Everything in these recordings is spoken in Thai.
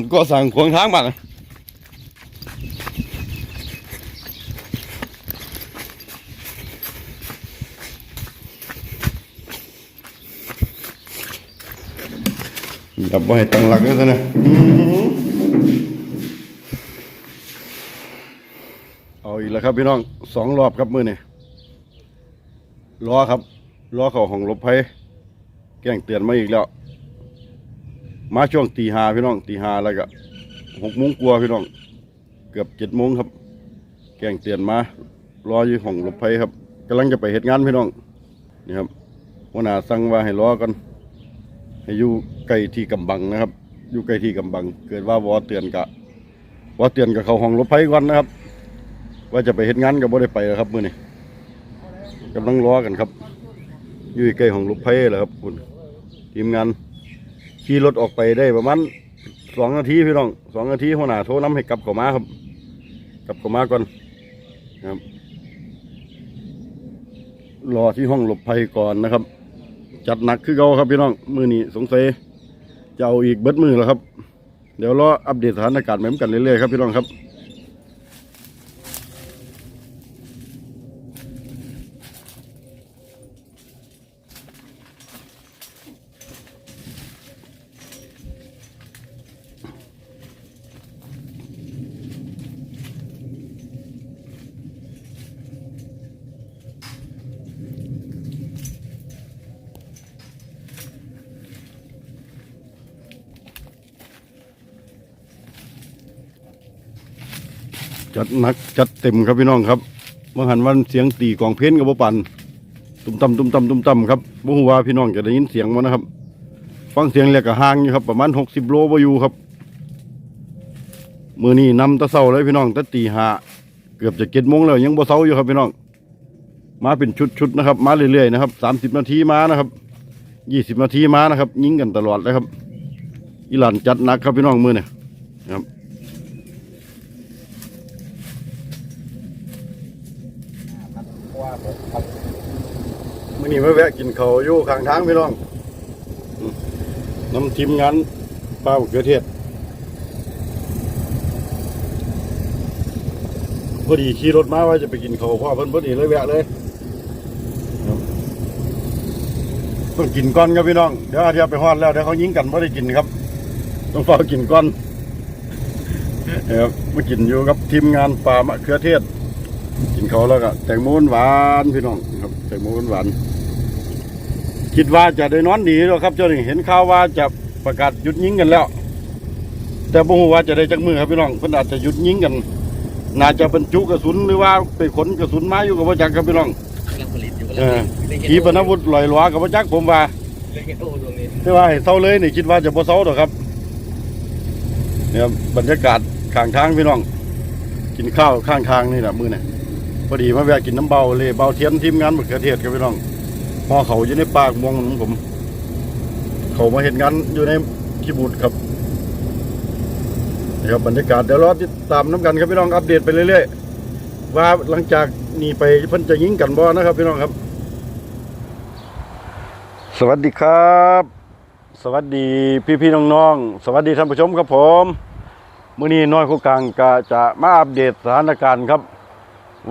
มันก็สั่งขวางทางบ้านอย่าบ่ให้ตั้งหลักเลยซะนะเอาอีกแล้วครับพี่น้องสองรอบครับมือเนี่ยล้อครับล้อเข้าของลบภัยแกล้งเตือนมาอีกแล้ว มาช่วงตีหาพี่น้องตีหาแล้วก็หกโมงกว่าพี่น้อง เกือบเจ็ดโมงครับ แกงเตือนมารออยู่ของหลบภัยครับกำลังจะไปเหตุงานพี่น้องนี่ครับหัวหน้าสั่งว่าให้รอกันให้อยู่ใกลที่กำบังนะครับ อยู่ใกลที่กำบัง เกิดว่าวอเตือนกะวอเตือนกับเขาห้องหลบภัยก่อนนะครับ ว่าจะไปเหตุงานก็บ่ได้ไปแล้วครับมื้อนี้กำลังรอกันครับ อยู่ใกล้ของหลบภัยแหละครับคุณทีมงาน ขี่รถออกไปได้ประมาณสองนาทีพี่น้องสองนาทีหัวหน้าโทรน้ำให้กลับเข้ามาครับ กลับเข้ามาก่อนนะครับรอที่ห้องหลบภัยก่อนนะครับ จัดหนักคือเก่าครับพี่น้องมือนี้สงสัยจะเอาอีกเบิดมือแล้วครับ เดี๋ยวรออัปเดตสถานการณ์เหมือนกันเรื่อยๆครับพี่น้องครับ จัดนักจัดเต็มครับพี่น้องครับเมื่อหันวันเสียงตีกองเพลนกับบ่ปันตุ้มต่ำตุ้มต่ำตุ้มต่ำครับบ่ฮู้ว่าพี่น้องจะได้ยินเสียงมั้นะครับ ฟังเสียงเรียกกะห่างอยู่ครับ ประมาณหกสิบโลบ่อยู่ครับมือนี้นำตะเศร้าเลยพี่น้องตะตีหาเกือบจะเจ็ดโมงแล้วยังบ่เศร้าอยู่ครับพี่น้องมาเป็นชุดๆนะครับ มาเรื่อยๆนะครับสามสิบนาทีมานะครับยี่สิบนาทีมานะครับ ยิงกันตลอดเลยครับอีหลานจัดหนักครับพี่น้องมือเนี่ยครับ มื่อนี้มาแวะกินเขาอยู่ข้างทางพี่น้องน้ำทีมงานปลาเกลือเทศพอดีขี่รถมาว่าจะไปกินเขาพ่อเพิ่นพอดีเลยแวะเลยต้องกินก้อนครับพี่น้องเดี๋ยวอาเทียไปฮอดแล้วเดี๋ยวเขายิงกันไม่ได้กินครับ ต้องเฝ้ากินก้อนนะครับมากินอยู่กับทีมงานปลามะเขือเทศกินเขาแล้วก็แตงโมหวานพี่น้องครับแตงโมหวาน คิดว่าจะได้นอนดีแล้วครับเจ้าหนึ่งเห็นข่าวว่าจะประกาศหยุดยิงกันแล้ว แต่บ่ฮู้ว่าจะได้จักมือครับพี่น้องเพิ่นอาจจะหยุดยิงกัน น่าจะบรรจุกระสุนหรือว่าไปขนกระสุนมาอยู่กับพ่อจักครับพี่น้องยังผลิตอยู่เออขีปนาวุธลอยหลวกับพ่อจักผมว่า เลยเห็นโอ้ตรงนี้แต่ว่าให้เศร้าเลยนี่คิดว่าจะบ่เศร้าดอกครับเนี่ยครับบรรยากาศข้างทางพี่น้อง กินข้าวข้างทางนี่แหละมื้อนี่พอดีมาแวะกินน้ำเบาเลยเบาเทียนทีมงานมะเขือเทศครับพี่น้อง พอเขาอยู่ในปากม่วงของผม เขามาเห็นงานอยู่ในคีบูดครับนี่ครับบรรยากาศเดี๋ยวรอติดตามน้ำกันครับพี่น้องอัปเดตไปเรื่อยๆว่าหลังจากนี้ไปเพิ่นจะยิงกันบ่นะครับพี่น้องครับ สวัสดีครับ สวัสดีพี่พี่ๆน้องๆสวัสดีท่านผู้ชมครับผมมื้อนี้น้อยคู่กลางก็จะมาอัปเดตสถานการณ์ครับ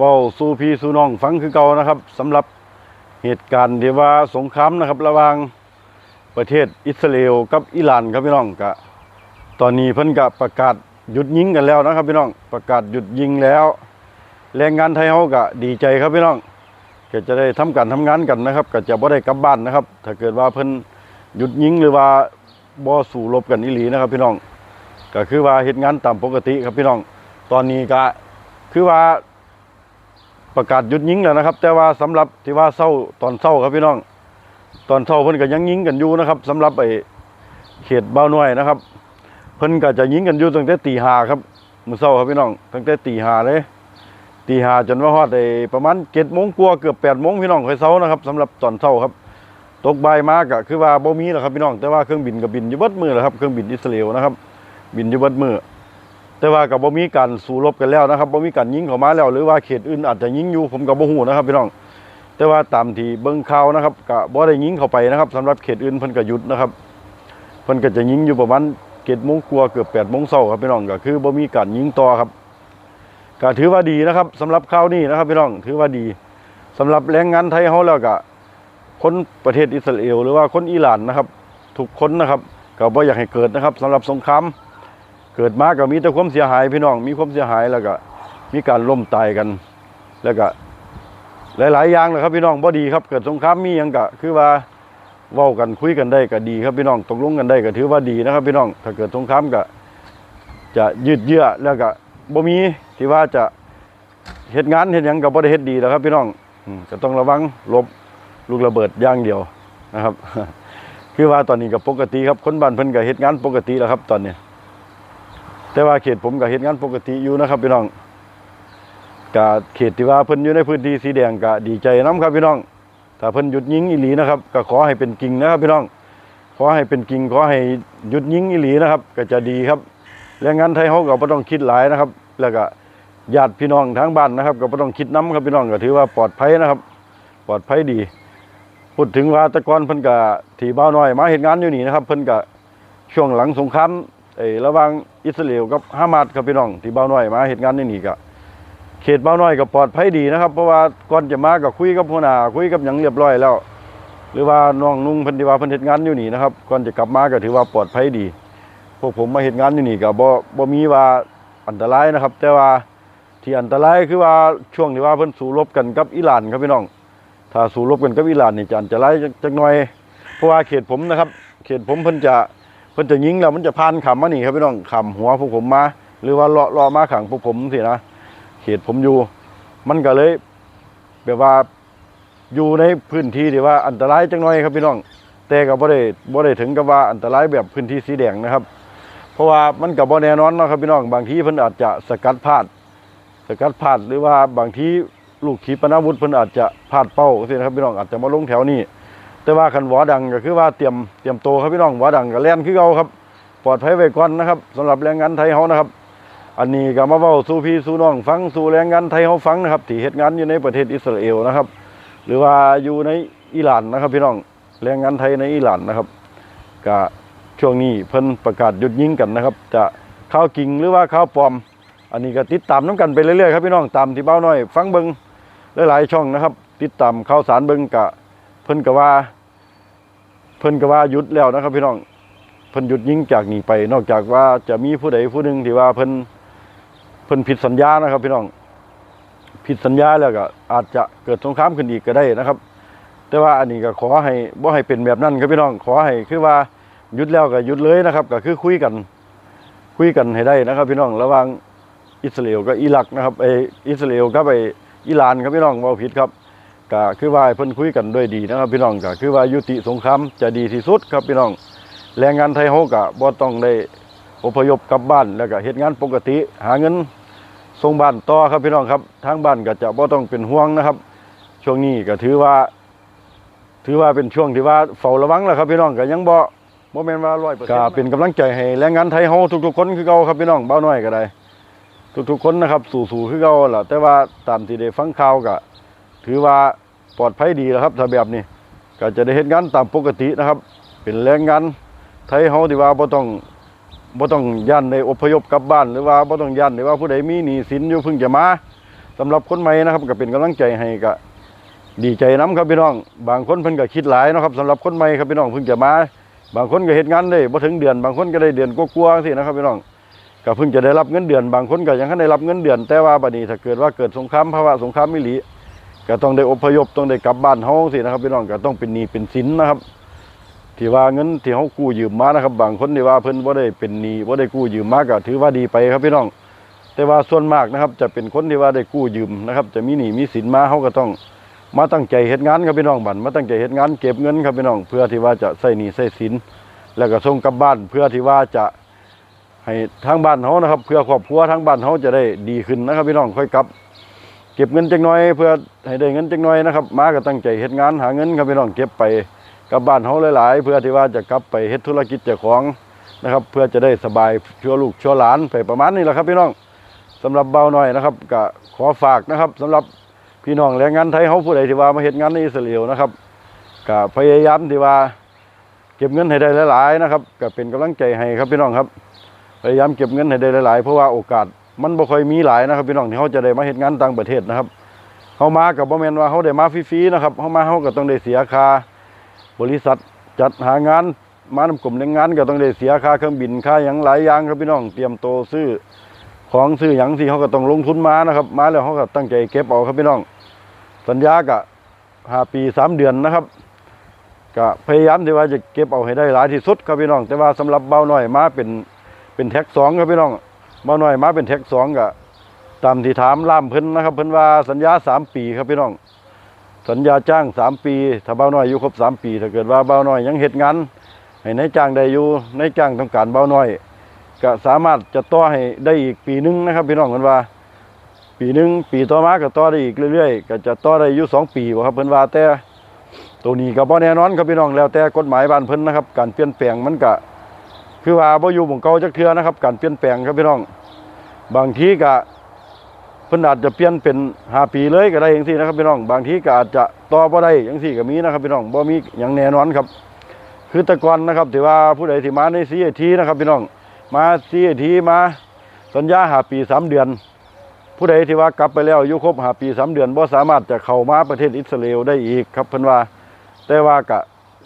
ว้าสู่พี่สู่น้องฟังคือเก่านะครับสำหรับ เหตุการณ์ที่ว่าสงครามนะครับ ระหว่างประเทศอิสราเอลกับอิหร่านครับพี่น้องก็ตอนนี้เพิ่นก็ประกาศหยุดยิงกันแล้วนะครับพี่น้องประกาศหยุดยิงแล้ว แรงงานไทยเฮาก็ดีใจครับพี่น้องก็จะได้ทำการทำงานกันนะครับ ก็จะบ่ได้กลับบ้านนะครับ ถ้าเกิดว่าเพิ่นหยุดยิงหรือว่าบ่สู้รบกันอีหลีนะครับ พี่น้องก็คือว่าเฮ็ดงานตามปกติครับพี่น้อง ตอนนี้ก็คือว่า ประกาศหยุดยิงแล้วนะครับ แต่ว่าสำหรับที่ว่าเศร้าตอนเศร้าครับพี่น้อง ตอนเศร้าเพิ่นก็ยังยิงกันอยู่นะครับสำหรับไอ้เขตบ้าน้อยนะครับ เพิ่นก็จะยิงกันอยู่ตั้งแต่ตีห้าครับมื้อเช้าครับพี่น้องตั้งแต่ตีห้าเลยตีห้าจนว่าฮอดไอ้ประมาณเจ็ดโมงกว่าเกือบแปดโมงพี่น้องค่อยเช้านะครับสำหรับตอนเช้าครับ ตกใบมากก็คือว่าบ่มีแล้วครับพี่น้องแต่ว่าเครื่องบินก็บินอยู่เบิดมือแล้วครับเครื่องบินอิสราเอลนะครับบินอยู่เบิดมือ แต่ว่าก็บ่มีการสู้รบกันแล้วนะครับบ่มีการยิงเข้ามาแล้ว หรือว่าเขตอื่นอาจจะยิงอยู่ผมก็บ่ฮู้นะครับพี่น้องแต่ว่าตามที่เบิ่งข่าวนะครับก็บ่ได้ยิงเข้าไปนะครับสำหรับเขตอื่นเพิ่นก็หยุดนะครับเพิ่นก็จะยิงอยู่ประมาณเจ็ดโมงกว่าเกือบแปดโมงเช้าครับพี่น้องก็คือบ่มีการยิงต่อครับก็ถือว่าดีนะครับสำหรับข่าวนี้นะครับพี่น้องถือว่าดีสำหรับแรงงานไทยเฮาแล้วก็คนประเทศอิสราเอลหรือว่าคนอิหร่านนะครับทุกคนนะครับก็บ่อยากให้เกิดนะครับสำหรับสงคราม เกิดมาก็มีแต่ความเสียหายพี่น้อง มีความเสียหายแล้วก็ มีการล้มตายกัน แล้วก็ หลาย ๆ อย่างนะครับพี่น้องบ่ดีครับ เกิดสงครามมีหยังก็คือว่าเว้ากันคุยกันได้ก็ดีครับพี่น้องตกลงกันได้ก็ถือว่าดีนะครับ พี่น้องถ้าเกิดสงครามก็จะยืดเยื้อแล้วก็บ่มีที่ว่าจะเฮ็ดงานเฮ็ดหยังก็บ่ได้เฮ็ดดีแล้วครับ พี่น้องอืมก็ต้องระวังลบลูกระเบิดอย่างเดียวนะครับ คือว่าตอนนี้ก็ปกติครับคนบ้านเพิ่นก็เฮ็ดงานปกติแล้วครับตอนนี้ แต่ว่าเขตผมก็เฮ็ดงานปกติอยู่นะครับพี่น้องก็เขตที่ว่าเพิ่นอยู่ในพื้นที่สีแดงก็ดีใจนํครับพี่น้อง ถ้าเพิ่นหยุดยิงอีหลีนะครับก็ขอให้เป็นจริงนะครับพี่น้อง ขอให้เป็นจริงขอให้หยุดยิงอีหลีนะครับ ก็จะดีครับแรงงานไทยเฮาก็บ่ต้องคิดหลายนะครับ แล้วก็ญาติพี่น้องทางบ้านนะครับ ก็บ่ต้องคิดนํครับพี่น้องก็ถือว่าปลอดภัยนะครับ ปลอดภัยดีพูดถึงว่าตะกอนเพิ่นก็ที่บ้าน้อยมาเฮ็ดงานอยู่นี่นะครับ เพิ่นก็ช่วงหลังสงคราม ไอ้ระหว่างอิสราเอลกับฮามาสครับพี่น้องที่บ้าน้อยมาเฮ็ดงานในนี่ก็เขตบ้าน้อยก็ปลอดภัยดีนะครับ เพราะว่าก่อนจะมาก็คุยกับหัวหน้าคุยกับหยังเรียบร้อยแล้ว หรือว่าน้องนุ่งพิ่นที่ว่าพิ่นเฮ็ดงานอยู่นี่นะครับก่อนจะกลับมาก็ถือว่าปลอดภัยดี พวกผมมาเฮ็ดงานอยู่นี่ก็บ่บ่มีว่าอันตรายนะครับ แต่ว่าที่อันตรายคือว่าช่วงที่ว่าเพิ่นสู้รบกันกับอิหร่านครับพี่น้อง ถ้าสู้รบกันกับอิหร่านนี่จะอันตรายจักหน่อยเพราะว่าเขตผมนะครับ เขตผมเพิ่นจะ พิ่นจะยิงแล้วมันจะผ่านขำมานี่ครับพี่น้องขำหัวพวกผมมา หรือว่าเลาะเลาะมาขังพวกผมสินะเขตผมอยู่ มันก็เลยแบบว่าอยู่ในพื้นที่ที่ว่าอันตรายจักหน่อยครับพี่น้อง แต่ก็บ่ได้บ่ได้ถึงกับว่าอันตรายแบบพื้นที่สีแดงนะครับ เพราะว่ามันก็บ่แน่นอนเนาะครับพี่น้อง บางทีเพิ่นอาจจะสกัดพลาด สกัดพลาดหรือว่าบางทีลูกขีปนาวุธเพิ่นอาจจะพลาดเป้าสินะครับพี่น้องอาจจะมาลงแถวนี้ แต่ว่าคันหวอดังก็คือว่าเตรียมเตรียมโตครับพี่น้องหวอดังก็แล่นคือเก่าครับปลอดภัยไว้ก่อนนะครับสำหรับแรงงานไทยเฮานะครับ อันนี้ก็มาเว้าสู่พี่สู่น้องฟังสู่แรงงานไทยเฮาฟังนะครับที่เฮ็ดงานอยู่ในประเทศอิสราเอลนะครับ หรือว่าอยู่ในอิหร่านนะครับ พี่น้องแรงงานไทยในอิหร่านนะครับก็ช่วงนี้เพิ่นประกาศหยุดยิงกันนะครับ จะข่าวจริงหรือว่าข่าวปลอม อันนี้ก็ติดตามน้ำกันไปเรื่อยๆครับพี่น้องตามที่เบ้าน้อย ฟังเบิงหลายๆช่องนะครับ ติดตามข่าวสารเบิงกะเพิ่นก็ว่า เพิ่นก็ว่าหยุดแล้วนะครับ พี่น้องเพิ่นหยุดยิงจากนี้ไป นอกจากว่าจะมีผู้ใดผู้หนึ่งที่ว่าเพิ่นเพิ่นผิดสัญญานะครับ พี่น้องผิดสัญญาแล้วก็อาจจะเกิดสงครามขึ้นอีกก็ได้นะครับ แต่ว่าอันนี้ก็ขอให้บ่ให้เป็นแบบนั้นครับพี่น้องขอให้คือว่าหยุดแล้วก็หยุดเลยนะครับ ก็คือคุยกัน คุยกันให้ได้นะครับ พี่น้องระหว่างอิสราเอลกับอิรักนะครับไออิสราเอลกับไออิหร่านครับพี่น้องเว่าผิดครับ ก็คือว่าเพิ่นคุยกันด้วยดีนะครับ พี่น้องก็คือว่ายุติสงครามจะดีที่สุดครับพี่น้องแรงงานไทยเฮาก็บ่ต้องได้อพยพกลับบ้านแล้วก็เฮ็ดงานปกติ หาเงินส่งบ้านต่อครับพี่น้องครับทางบ้านก็จะบ่ต้องเป็นห่วงนะครับ ช่วงนี้ก็ถือว่า ถือว่าเป็นช่วงที่ว่าเฝ้าระวังแล้วครับพี่น้องก็ยังบ่บ่แม่นว่า100%ก็เป็นกำลังใจให้แรงงานไทยเฮาทุกๆคนคือเก่าครับพี่น้องเบาน้อยก็ได้ ทุกๆคนนะครับ สู่ๆคือเก่าล่ะแต่ว่าตามที่ได้ฟังข่าวก็ ถือว่าปลอดภัยดีแล้วครับถ้าแบบนี้ก็จะได้เฮ็ดงานตามปกตินะครับ เป็นแรงงานไทยเฮาที่ว่าบ่ต้องบ่ต้องย่านในอพยพกลับบ้าน หรือว่าบ่ต้องย่านที่ว่าผู้ใดมีหนี้สินอยู่เพิ่งจะมาสำหรับคนใหม่นะครับก็เป็นกำลังใจให้ก็ดีใจนํครับพี่น้อง บางคนเพิ่นก็คิดหลายนะครับสำหรับคนใหม่ครับพี่น้องเพิ่งจะมา บางคนก็เฮ็ดงานได้บ่ถึงเดือน บางคนก็ได้เดือนกว่าๆจังซี่นะครับพี่น้องก็เพิ่งจะได้รับเงินเดือน บางคนก็ยังได้รับเงินเดือน แต่ว่าบัดนี้ถ้าเกิดว่าเกิดสงครามภาวะสงครามมิลี ก็ต้องได้อพยพต้องได้กลับบ้านเฮาสินะครับพี่น้องก็ต้องเป็นหนี้เป็นสินนะครับที่ว่าเงินที่เฮากู้ยืมมานะครับ บางคนที่ว่าเพิ่นบ่ได้เป็นหนี้บ่ได้กู้ยืมมาก็ถือว่าดีไปครับพี่น้อง แต่ว่าส่วนมากนะครับ จะเป็นคนที่ว่าได้กู้ยืมนะครับ จะมีหนี้มีสินมาเฮาก็ต้องมาตั้งใจเฮ็ดงานครับพี่น้องบัดมาตั้งใจเฮ็ดงานเก็บเงินครับพี่น้อง เพื่อที่ว่าจะใช้หนี้ใช้สิน แล้วก็ส่งกลับบ้านเพื่อที่ว่าจะให้ทางบ้านเขานะครับ เพื่อครอบครัวทางบ้านเขาจะได้ดีขึ้นนะครับพี่น้องค่อยกลับ เก็บเงินจักหน่อยเพื่อให้ได้เงินจักหน่อยนะครับมาก็ตั้งใจเฮ็ดงานหาเงินครับพี่น้องเก็บไปกับบ้านเขาหลาย ๆ เพื่อที่ว่าจะกลับไปเฮ็ดธุรกิจเจ้าของนะครับ เพื่อจะได้สบายชั่วลูกชั่วหลานไปประมาณนี้แหละครับพี่น้องสำหรับเบาหน่อยนะครับก็ขอฝากนะครับสำหรับพี่น้องแรงงานไทยเขาผู้ใดที่ว่ามาเฮ็ดงานในอิสราเอลนะครับก็พยายามที่ว่าเก็บเงินให้ได้หลาย ๆ นะครับก็เป็นกำลังใจให้ครับพี่น้องครับ พยายามเก็บเงินให้ได้หลาย ๆ เพราะว่าโอกาส มันบ่ค่อยมีหลายนะครับพี่น้องที่เขาจะได้มาเฮ็ดงานต่างประเทศนะครับเขามากับบ่แมนว่าเขาได้มาฟรีๆนะครับเขามาเขาก็ต้องได้เสียค่าบริษัทจัดหางานมานำกลุ่มแรงานก็ต้องได้เสียค่าเครื่องบินค่าหยังหลายอย่างครับพี่น้องเตรียมโตซื้อของซื้อหยังที่เขาก็ต้องลงทุนมานะครับ มาแล้วเขาก็ตั้งใจเก็บเอาครับพี่น้อง สัญญาก็ห้าปีสามเดือนนะครับก็พยายามที่ว่าจะเก็บเอาให้ได้หลายที่สุดครับพี่น้อง แต่ว่าสำหรับเบาหน่อยมาเป็นเป็นแท็กสองครับพี่น้อง เบาหน่อยมาเป็นแท็กสองก็ตามที่ถามล่ามเพิ่นนะครับ เพิ่นว่าสัญญาสามปีครับพี่น้อง สัญญาจ้างสามปี ถ้าเบาหน่อยอยู่ครบสามปี ถ้าเกิดว่าเบาหน่อยยังเหตุงานให้นายจ้างได้อยู่นายจ้างต้องการเบาหน่อย ก็สามารถจะต่อให้ได้อีกปีหนึงนะครับ พี่น้องเพิ่นว่า ปีหนึงปีต่อมาก็ต่อได้อีกเรื่อยๆก็จะต่อได้อยู่สองปีบ่ครับเพิ่นว่าแต่ตัวนี้ก็บ่แน่นอนครับพี่น้องแล้วแต่กฎหมายบ้านเพิ่นนะครับ การเปลี่ยนแปลงมันก็ คือว่าบ่อยู่หม่องเก่าจักเทื่อนะครับ การเปลี่ยนแปลงครับพี่น้อง บางทีก็เพิ่นอาจจะเปลี่ยนเป็น5ปีเลยก็ได้จังซี่นะครับพี่น้อง บางทีก็อาจจะต่อบ่ได้จังซี่ก็มีนะครับพี่น้องบ่มีหยังแน่นอนครับ คือแต่ก่อนนะครับที่ว่าผู้ใดที่มาใน CAT นะครับพี่น้อง มา CAT มาสัญญา5ปีสามเดือน ผู้ใดที่ว่ากลับไปแล้วอายุครบ5ปีสามเดือนบ่สามารถจะเข้ามาประเทศอิสราเอลได้อีกครับเพิ่นว่าแต่ว่ากะ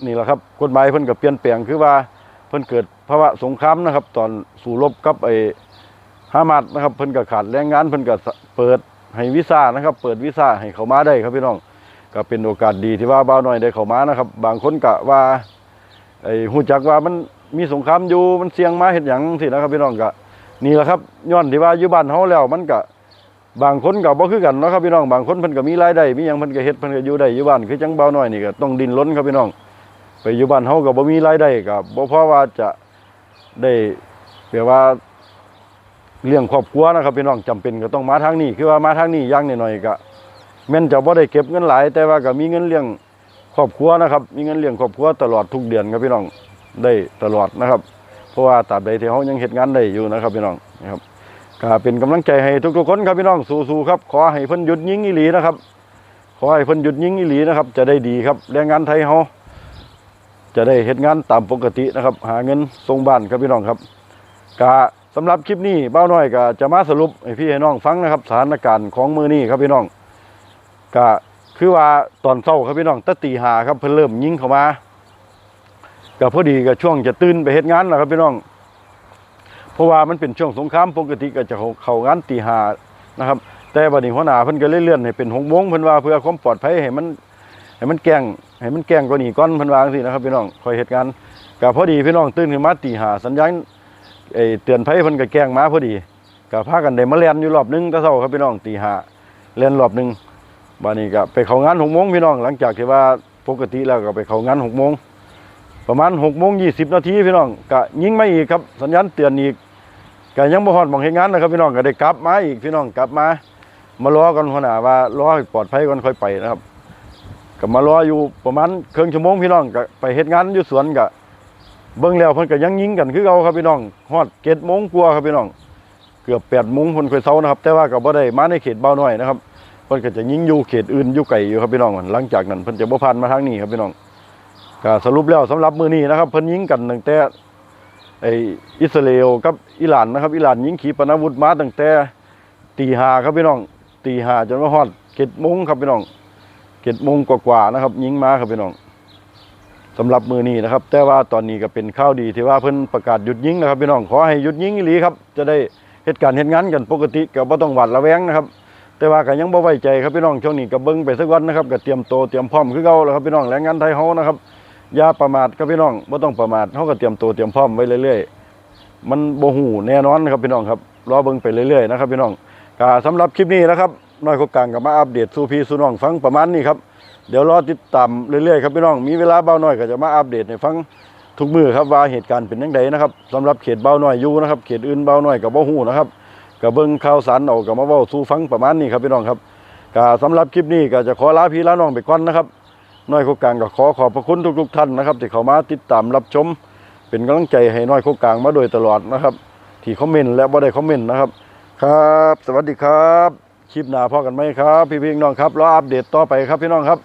นี่แหละครับกฎหมายเพิ่นก็เปลี่ยนแปลงคือว่า เพิ่นเกิดภาวะสงครามนะครับ ตอนสู้รบกับไอ้ฮามาสนะครับ เพิ่นก็ขาดแรงงานเพิ่นก็เปิดให้วีซ่านะครับ เปิดวีซ่าให้เขามาได้ครับพี่น้องก็เป็นโอกาสดีที่ว่าบ่าวน้อยได้เขามานะครับ บางคนก็ว่าไอ้ฮู้จักว่ามันมีสงครามอยู่มันเสี่ยงมาเฮ็ดหยังสินะครับพี่น้องก็นี่แหละครับย้อนที่ว่าอยู่บ้านเฮาแล้วมันก็บางคนก็บ่คือกันเนาะครับพี่น้องบางคนเพิ่นก็มีรายได้มีหยังเพิ่นก็เฮ็ดเพิ่นก็อยู่ได้อยู่บ้านคือจังเบาน้อยนี่ก็ต้องดิ้นรนครับพี่น้อง ไปอยู่บ้านเฮาก็บ่มีรายได้ก็บ่พอว่าจะได้แปลว่าเลี้ยงครอบครัวนะครับพี่น้องจำเป็นก็ต้องมาทางนี้ คือว่ามาทางนี้อย่างน้อยๆก็แม่นจะบ่ได้เก็บเงินหลายแต่ว่าก็มีเงินเลี้ยงครอบครัวนะครับ มีเงินเลี้ยงครอบครัวตลอดทุกเดือนครับพี่น้องได้ตลอดนะครับ เพราะว่าตราบใดที่เฮายังเฮ็ดงานได้อยู่นะครับพี่น้องนะครับก็เป็นกำลังใจให้ทุกๆคนครับพี่น้องสู้ๆครับ ขอให้เพิ่นหยุดยิงอีหลีนะครับ ขอให้เพิ่นหยุดยิงอีหลีนะครับ จะได้ดีครับแรงงานไทยเฮา จะได้เฮ็ดงานตามปกตินะครับ หาเงินส่งบ้านครับพี่น้องครับก็สำหรับคลิปนี้เบ้าน้อยก็จะมาสรุปให้พี่ให้น้องฟังนะครับสถานการณ์ของมือนี้ครับพี่น้องก็คือว่าตอนเช้าครับพี่น้องตะตีหาครับเพิ่นเริ่มยิงเข้ามาก็พอดีก็ช่วงจะตื่นไปเฮ็ดงานแล้วครับพี่น้อง เพราะว่ามันเป็นช่วงสงครามปกติก็จะเข้างานตีหานะครับ แต่บัดนี้หัวหน้าเพิ่นก็เลยเลื่อนให้เป็นหกโมงเพิ่นว่าเพื่อความปลอดภัยให้มันให้มันแกล้ง ให้มันแกล้งกว่านี้ก่อนพิ่นวางซี่นะครับพี่น้องคอยเหตุการณ์ก็พอดีพี่น้องตื่นขึ้นมาตีหาสัญญาณไอเตือนภัยพิ่นก็แกล้งมาพอดีก็พากันได้มาเรียนอยู่รอบหนึงต่เช้าครับพี่น้องตีหาเรียนรอบหนึงบัดนี้ก็ไปเข้างานหกโมงพี่น้องหลังจากที่ว่าปกติแล้วก็ไปเข้างานหกโมงประมาณหกโมงยี่สิบนาทีพี่น้องก็ยิงไมาอีกครับสัญญาณเตือนอีกก็ยังบ่ฮอดมองเฮ็ดงานนะครับพี่น้องก็ได้กลับมาอีกพี่น้องกลับมา มารอกันหัวหน้าว่า รอให้ปลอดภัยก่อนค่อยไปนะครับ ก็มารออยู่ประมาณครึ่งชั่วโมงพี่น้องก็ไปเฮ็ดงานอยู่สวนก็เบิ่งแล้วเพิ่นก็ยังยิงกันคือเก่าครับพี่น้องฮอด7โมงกว่าครับพี่น้อง เกือบ8โมงเพิ่นค่อยเซานะครับ แต่ว่าก็บ่ได้มาในเขตเบาน้อยนะครับเพิ่นก็จะยิงอยู่เขตอื่นอยู่ไกลอยู่ครับพี่น้องหลังจากนั้นเพิ่นจะบ่ผ่านมาทางนี้ครับพี่น้องก็สรุปแล้วสำหรับมื้อนี้นะครับเพิ่นยิงกันตั้งแต่ไออิสราเอลกับอิหร่านนะครับอิหร่านยิงขีปนาวุธมาตั้งแต่ตีหาครับพี่น้องตีหาจนว่าฮอดเจ็ดโมงครับพี่น้อง เจ็ดโมงกว่าๆนะครับยิงมาครับพี่น้องสำหรับมือนี้นะครับ แต่ว่าตอนนี้ก็เป็นข้าวดีที่ว่าเพิ่นประกาศหยุดยิงนะครับพี่น้องขอให้หยุดยิงอีหลีครับจะได้เหตุการณ์เหตุงานกันปกติก็บ่ต้องหวาดระแวงนะครับ แต่ว่าก็ยังบ่ไว้ใจครับพี่น้องช่วงนี้ก็เบิ่งไปสักวันนะครับก็เตรียมโตเตรียมพร้อมคือเก่าแล้วครับพี่น้องแรงงานไทยเฮานะครับอย่าประมาทครับพี่น้องบ่ต้องประมาทเฮาก็เตรียมโตเตรียมพร้อมไว้เรื่อยๆ มันบ่ฮู้แน่นอนครับพี่น้องครับรอเบิ่งไปเรื่อยๆนะครับพี่น้องก็สำหรับคลิปนี้นะครับ น้อยกกลางก็มาอัปเดตสู่พี่สู่น้องฟังประมาณนี้ครับเดี๋ยวรอติดตามเรื่อยๆครับพี่น้องมีเวลาเบาน้อยก็จะมาอัปเดตให้ฟังทุกมือครับว่าเหตุการณ์เป็นจังไดนะครับสำหรับเขตเบาน้อยอยู่นะครับเขตอื่นเบาน้อยก็บ่ฮู้นะครับก็เบิ่งข่าวสารเอาก็มาเว้าสู่ฟังประมาณนี้ครับพี่น้องครับก็สำหรับคลิปนี้ก็จะขอลาพี่ลาน้องไปก่อนนะครับน้อยโคกกลางก็ขอขอบพระคุณทุกๆท่านนะครับที่เข้ามาติดตามรับชม เป็นกำลังใจให้น้อยโคกกลางมาโดยตลอดนะครับ ที่คอมเมนต์และบ่ได้คอมเมนต์นะครับ ครับ สวัสดีครับ คลิปหน้าพ่อกันไหมครับ พี่พี่น้องครับรออัปเดตต่อไปครับพี่น้องครับ